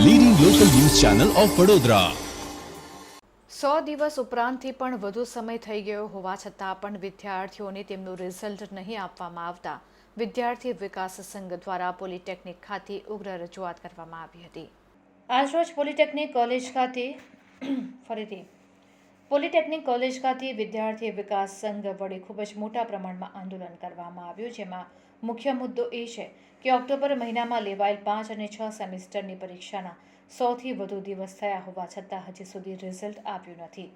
Channel of Vadodara સો દિવસ ઉપરાંતથી પણ વધુ સમય થઈ ગયો હોવા છતાં પણ વિદ્યાર્થીઓને તેમનું રિઝલ્ટ નહીં આપવામાં આવતા. વિદ્યાર્થી વિકાસ સંઘ દ્વારા પોલિટેકનિક ખાતે ઉગ્ર રજૂઆત કરવામાં આવી હતી. આજરોજ પોલિટેકનિક કોલેજ ખાતે ફરીથી પોલિટેકનિક કોલેજ ખાતે વિદ્યાર્થી વિકાસ સંઘ વડે ખૂબ જ મોટા પ્રમાણમાં આંદોલન કરવામાં આવ્યું, જેમાં મુખ્ય મુદ્દો એ છે કે ઓક્ટોબર મહિનામાં લેવાયેલ પાંચ અને છ સેમિસ્ટરની પરીક્ષાના સોથી વધુ દિવસ થયા હોવા છતાં હજી સુધી રિઝલ્ટ આપ્યું નથી.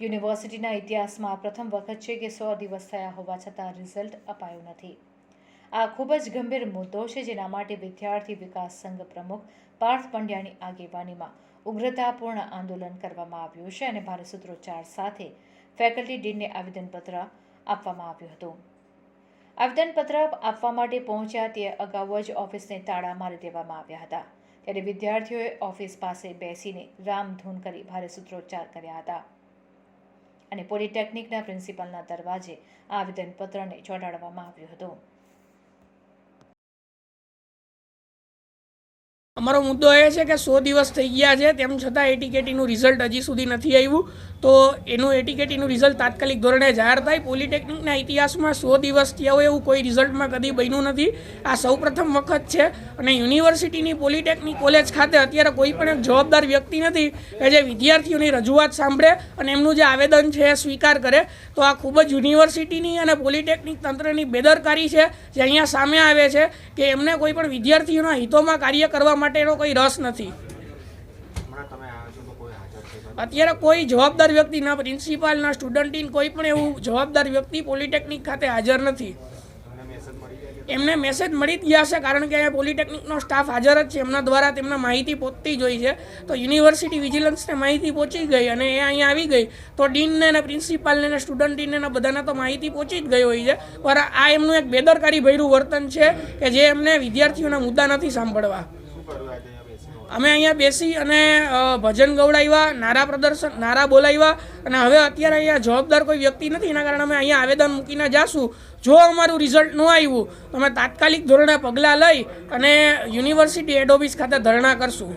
યુનિવર્સિટીના ઇતિહાસમાં પ્રથમ વખત છે કે સો દિવસ થયા હોવા છતાં રિઝલ્ટ અપાયું નથી. આ ખૂબ જ ગંભીર મુદ્દો છે જેના માટે વિદ્યાર્થી વિકાસ સંઘ પ્રમુખ પાર્થ પંડ્યાની આગેવાનીમાં ઉગ્રતાપૂર્ણ આંદોલન કરવામાં આવ્યું છે અને ભારે સૂત્રોચ્ચાર સાથે ફેકલ્ટી ડીનને આવેદનપત્ર આપવામાં આવ્યું હતું. આવેદનપત્ર આપવા માટે પહોંચ્યા તે અગાઉ જ ઓફિસને તાળા મારી દેવામાં આવ્યા હતા. ત્યારે વિદ્યાર્થીઓએ ઓફિસ પાસે બેસીને રામધૂન કરી ભારે સૂત્રોચ્ચાર કર્યા હતા. અને પોલિટેકનિકના પ્રિન્સિપાલના દરવાજે આવેદનપત્રને ચોંટાડવામાં આવ્યું હતું. અમારો મુદ્દો એ છે કે સો દિવસ થઈ ગયા છે, તેમ છતાં એટીકેટીનું રિઝલ્ટ હજી સુધી નથી આવ્યું. તો એનું એટીકેટીનું રિઝલ્ટ તાત્કાલિક ધોરણે જાહેર થાય. પોલિટેકનિકના ઇતિહાસમાં સો દિવસ થયા હોય એવું કોઈ રિઝલ્ટમાં કદી બન્યું નથી. આ સૌપ્રથમ વખત છે અને યુનિવર્સિટીની પોલિટેકનિક કોલેજ ખાતે અત્યારે કોઈ પણ એક જવાબદાર વ્યક્તિ નથી કે જે વિદ્યાર્થીઓની રજૂઆત સાંભળે અને એમનું જે આવેદન છે એ સ્વીકાર કરે. તો આ ખૂબ જ યુનિવર્સિટીની અને પોલિટેકનિક તંત્રની બેદરકારી છે જે અહીંયા સામે આવે છે કે એમને કોઈ પણ વિદ્યાર્થીઓના હિતોમાં કાર્ય કરવા માટેનો કોઈ રસ નથી. અત્યારે કોઈ જવાબદાર વ્યક્તિ ના પ્રિન્સિપાલ ના સ્ટુડન્ટીન કોઈ પણ એવું જવાબદાર વ્યક્તિ પોલિટેકનિક ખાતે હાજર નથી. એમને મેસેજ મળી જ ગયા છે કારણ કે અહીંયા પોલિટેકનિકનો સ્ટાફ હાજર જ છે. એમના દ્વારા તેમને માહિતી પહોંચતી જ હોય છે. તો યુનિવર્સિટી વિજિલન્સને માહિતી પહોંચી ગઈ અને એ અહીંયા આવી ગઈ. તો ડીનને અને પ્રિન્સિપાલને ને સ્ટુડન્ટીને ને બધાને તો માહિતી પહોંચી જ ગઈ હોય છે. પણ આ એમનું એક બેદરકારી ભર્યું વર્તન છે કે જે એમને વિદ્યાર્થીઓના મુદ્દા નથી સાંભળવા. અમે અહીંયા બેસી અને ભજન ગવડાવ્યા, નારા પ્રદર્શન, નારા બોલાવ્યા અને હવે અત્યારે અહીંયા જવાબદાર કોઈ વ્યક્તિ નથી. એના કારણે અમે અહીંયા આવેદન મૂકીને જાશું. જો અમારું રિઝલ્ટ ન આવ્યું, તો અમે તાત્કાલિક ધોરણે પગલાં લઈ અને યુનિવર્સિટી હેડ ઓફિસ ખાતે ધરણા કરશું.